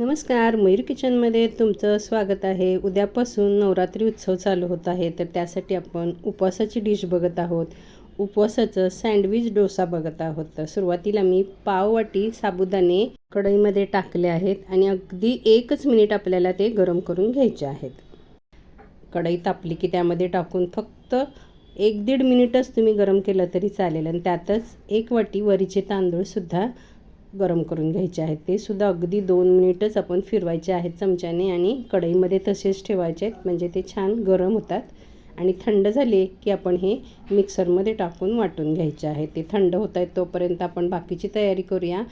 नमस्कार मयूर किचनमध्ये तुमचं स्वागत आहे. उद्यापासून नवरात्री उत्सव चालू होत आहे तर त्यासाठी आपण उपवासाची डिश बघत आहोत. उपवासाचं सँडविच डोसा बघत आहोत. तर सुरुवातीला मी पाववाटी साबुदाणे कढईमध्ये टाकले आहेत आणि अगदी एकच मिनिट आपल्याला ते गरम करून घ्यायचे आहेत. कढई तापली की त्यामध्ये टाकून फक्त एक दीड मिनिटच तुम्ही गरम केलं तरी चालेल आणि त्यातच एक वाटी वरीचे तांदूळसुद्धा गरम करून घ्यायचे आहेत. ते सुद्धा अगदी दोन मिनिटच आपण फिरवायचे आहेत चमच्याने आणि कढईमध्ये तसेच ठेवायचे आहेत. म्हणजे ते छान गरम होतात. आणि थंड झाले की आपण हे मिक्सरमध्ये टाकून वाटून घ्यायचे आहे. ते थंड होत आहेत तोपर्यंत आपण बाकीची तयारी करूया.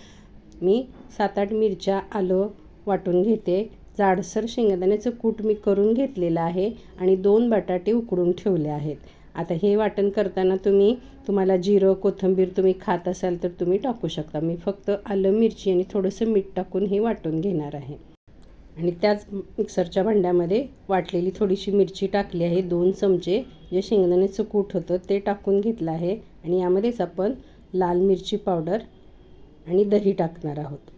मी सात आठ मिरच्या आलं वाटून घेते. जाडसर शेंगदाण्याचं कूट मी करून घेतलेलं आहे आणि दोन बटाटे उकडून ठेवले आहेत. आता हे वाटण करताना तुम्ही तुम्हाला जिरं कोथिंबीर तुम्ही खात असाल तर तुम्ही टाकू शकता. मी फक्त आलं मिरची आणि थोडंसं मीठ टाकून हे वाटून घेणार आहे. आणि त्याच मिक्सरच्या भांड्यामध्ये वाटलेली थोडीशी मिरची टाकली आहे. दोन चमचे जे शेंगदाण्याचं कूट होतं ते टाकून घेतलं आहे. आणि यामध्येच आपण लाल मिरची पावडर आणि दही टाकणार आहोत.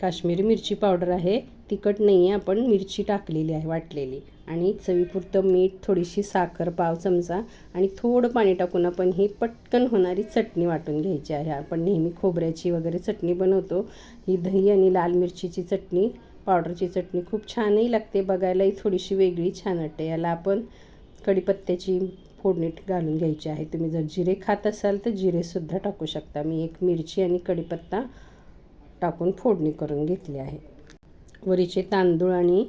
काश्मीरी मिरची पावडर आहे. तिखट नाही आहे आपण मिरची टाकलेली आहे वाटलेली. आणि चवीपुरतं मीठ थोडीशी साखर पाव चमचा आणि थोडं पाणी टाकून आपण ही पटकन होणारी चटणी वाटून घ्यायची आहे. आपण नेहमी खोबऱ्याची वगैरे चटणी बनवतो. ही दही आणि लाल मिरचीची चटणी पावडरची चटणी खूप छानही लागते. बघायलाही थोडीशी वेगळी छान वाटते. याला आपण कढीपत्त्याची फोडणी घालून घ्यायची आहे. तुम्ही जर जिरे खात असाल तर जिरेसुद्धा टाकू शकता. मी एक मिरची आणि कढीपत्ता टाकून फोडणी करून घेतली आहे. वरीचे तांदूळ आणि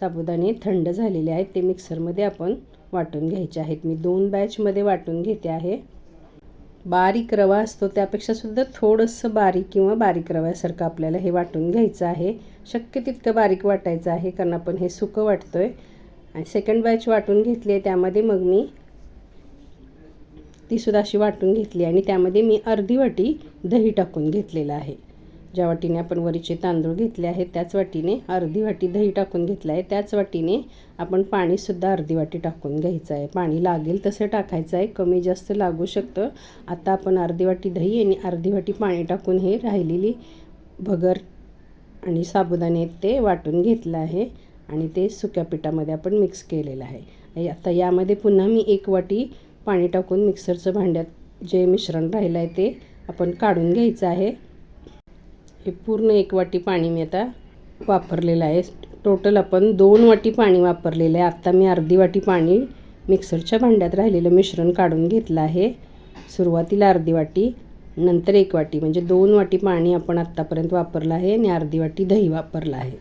साबुदाणे थंड झालेले आहेत. ते मिक्सरमध्ये आपण वाटून घ्यायचे आहेत. मी दोन बॅचमध्ये वाटून घेते आहे. बारीक रवा असतो. त्यापेक्षा सुद्धा थोडंसं बारीक किंवा बारीक रव्यासारखं आपल्याला हे वाटून घ्यायचं आहे. शक्य तितकं बारीक वाटायचं आहे कारण आपण हे सुकं वाटतो आहे आणि सेकंड बॅच वाटून घेतली आहे. त्यामध्ये मग मी तीसुद्धा अशी वाटून घेतली आणि त्यामध्ये मी अर्धी वाटी दही टाकून घेतलेलं आहे. ज्या वाटीने आपण वरीचे तांदूळ घेतले आहेत त्याच वाटीने अर्धी वाटी दही टाकून घेतलं आहे. त्याच वाटीने आपण पाणीसुद्धा अर्धी वाटी टाकून घ्यायचं आहे. पाणी लागेल तसं टाकायचं आहे. कमी जास्त लागू शकतं. आता आपण अर्धी वाटी दही आणि अर्धी वाटी पाणी टाकून हे राहिलेली भगर आणि साबुदाणे ते वाटून घेतलं आहे आणि ते सुक्या पिठामध्ये आपण मिक्स केलेलं आहे. आता यामध्ये पुन्हा मी एक वाटी पाणी टाकून मिक्सरचं भांड्यात जे मिश्रण राहिलं आहे ते आपण काढून घ्यायचं आहे. हे पूर्ण एक वाटी पाणी मी आता वापरलेलं आहे. टोटल आपण दोन वाटी पाणी वापरलेलं आहे. आत्ता मी अर्धी वाटी पाणी मिक्सरच्या भांड्यात राहिलेलं मिश्रण काढून घेतलं आहे. सुरुवातीला अर्धी वाटी नंतर एक वाटी. म्हणजे दोन वाटी पाणी आपण आत्तापर्यंत वापरलं आहे आणि अर्धी वाटी दही वापरलं आहे.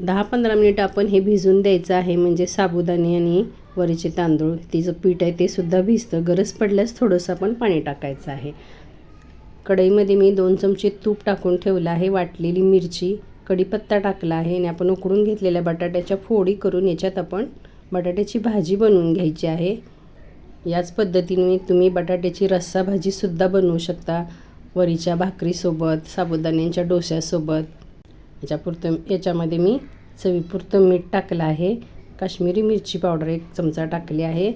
दहा पंधरा मिनिट आपण हे भिजून द्यायचं आहे. म्हणजे साबुदाणे आणि वरीचे तांदूळ तिचं पीठ आहे ते सुद्धा भिजतं. गरज पडल्यास थोडंसं आपण पाणी टाकायचं आहे. कढईमध्ये मी दोन चमचे तूप टाकून ठेवलं आहे वाटलेली मिरची कढीपत्ता टाकला आहे आणि आपण उकडून घेतलेल्या बटाट्याच्या फोडी करून याच्यात आपण बटाट्याची भाजी बनवून घ्यायची आहे. याच पद्धतीने तुम्ही बटाट्याची रस्सा भाजीसुद्धा बनवू शकता वरीच्या भाकरीसोबत साबुदाण्यांच्या डोश्यासोबत याच्यापुरतं याच्यामध्ये मी चवीपुरतं मीठ टाकलं आहे. काश्मीरी मिरची पावडर एक चमचा टाकली आहे.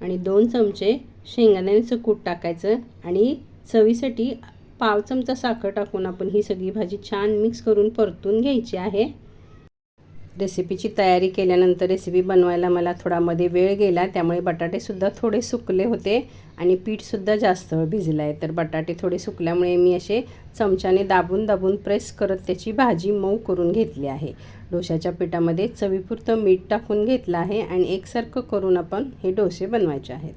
आणि दोन चमचे शेंगदाण्याचं कूट टाकायचं आणि चवीसाठी पाव चमचा साखर टाकून आपण ही सगळी भाजी छान मिक्स करून परतून घ्यायची आहे. रेसिपीची तयारी केल्यानंतर रेसिपी बनवायला मला थोडा मध्ये वेळ गेला त्यामुळे बटाटेसुद्धा थोडे सुकले होते आणि पीठसुद्धा जास्त भिजलं आहे तर बटाटे थोडे सुकल्यामुळे मी असे चमच्याने दाबून दाबून प्रेस करत त्याची भाजी मऊ करून घेतली आहे. डोशाच्या पिठामध्ये चवीपुरतं मीठ टाकून घेतलं आहे आणि एकसारखं करून आपण हे डोसे बनवायचे आहेत.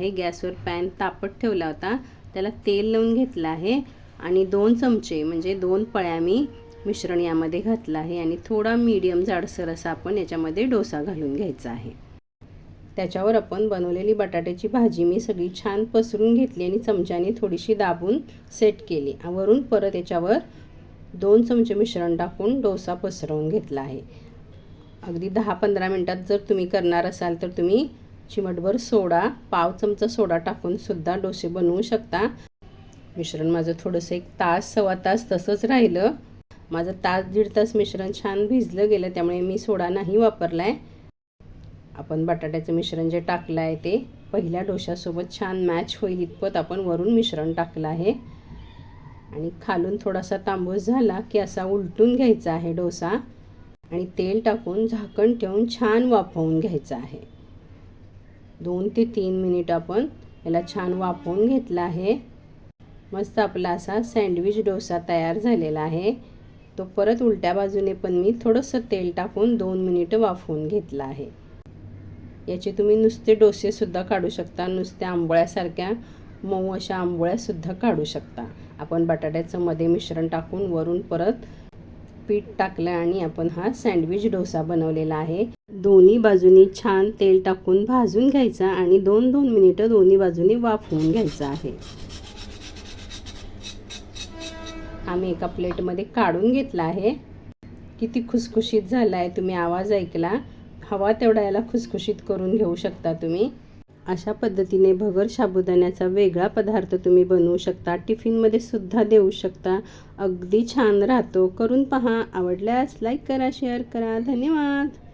हे गॅसवर पॅन तापत ठेवला होता. त्याला तेल लावून घेतलं आहे आणि दोन चमचे म्हणजे दोन पळ्या मी मिश्रण यामध्ये घातलं आहे आणि थोडा मीडियम जाडसर असा आपण याच्यामध्ये डोसा घालून घ्यायचा आहे. त्याच्यावर आपण बनवलेली बटाट्याची भाजी मी सगळी छान पसरून घेतली आणि चमच्याने थोडीशी दाबून सेट केली. वरून परत याच्यावर दोन चमचे मिश्रण टाकून डोसा पसरवून घेतला आहे. अगदी दहा पंधरा मिनटात जर तुम्ही करणार असाल तर तुम्ही चिमटभर सोडा पाव चमचा सोडा टाकून सुद्धा डोसे बनवू शकता. मिश्रण माझं थोडंसं एक तास सव्वा तास तसंच राहिलं. माझं तास दीड तास मिश्रण छान भिजलं गेलं त्यामुळे मी सोडा नाही वापरला आहे आपण बटाट्याचं मिश्रण जे टाकलं आहे ते पहिल्या डोशासोबत छान मॅच होईल इतपत आपण वरून मिश्रण टाकलं आहे. आणि खालून थोडासा तांबूस झाला की असा उलटून घ्यायचा आहे डोसा. आणि तेल टाकून झाकण ठेवून छान वाफवून घ्यायचं आहे. दोन ते तीन मिनिट आपण याला छान वाफवून घेतला आहे. मस्त आपला असा सँडविच डोसा तयार झालेला आहे. तो परत उलट्या बाजूने पण मी थोडंसं तेल टाकून दोन मिनिटं वाफवून घेतला आहे. याचे तुम्ही नुसते डोसेसुद्धा काढू शकता नुसत्या आंबोळ्यासारख्या मऊ अशा आंबोळ्यासुद्धा काढू शकता. आपण बटाट्याचं मध्ये मिश्रण टाकून वरून परत पीठ टाकलं आणि आपण हा सँडविच डोसा बनवलेला आहे. दोन्ही बाजूनी छान तेल टाकून भाजून घ्यायचा आणि दोन दोन मिनिटं दोन्ही बाजूनी वाफवून घ्यायचा आहे. आम्ही एका प्लेटमध्ये काढून घेतला आहे. किती खुसखुशीत झाला आहे तुम्ही आवाज ऐकला. हवा तेवढा याला खुसखुशीत करून घेऊ शकता तुम्ही. अशा पद्धतीने भगर साबुदाण्याचा वेगळा पदार्थ तुम्ही बनवू शकता. टिफिनमध्ये सुद्धा देऊ शकता. अगदी छान राहतो. करून पहा. आवडल्यास लाईक करा शेअर करा. धन्यवाद.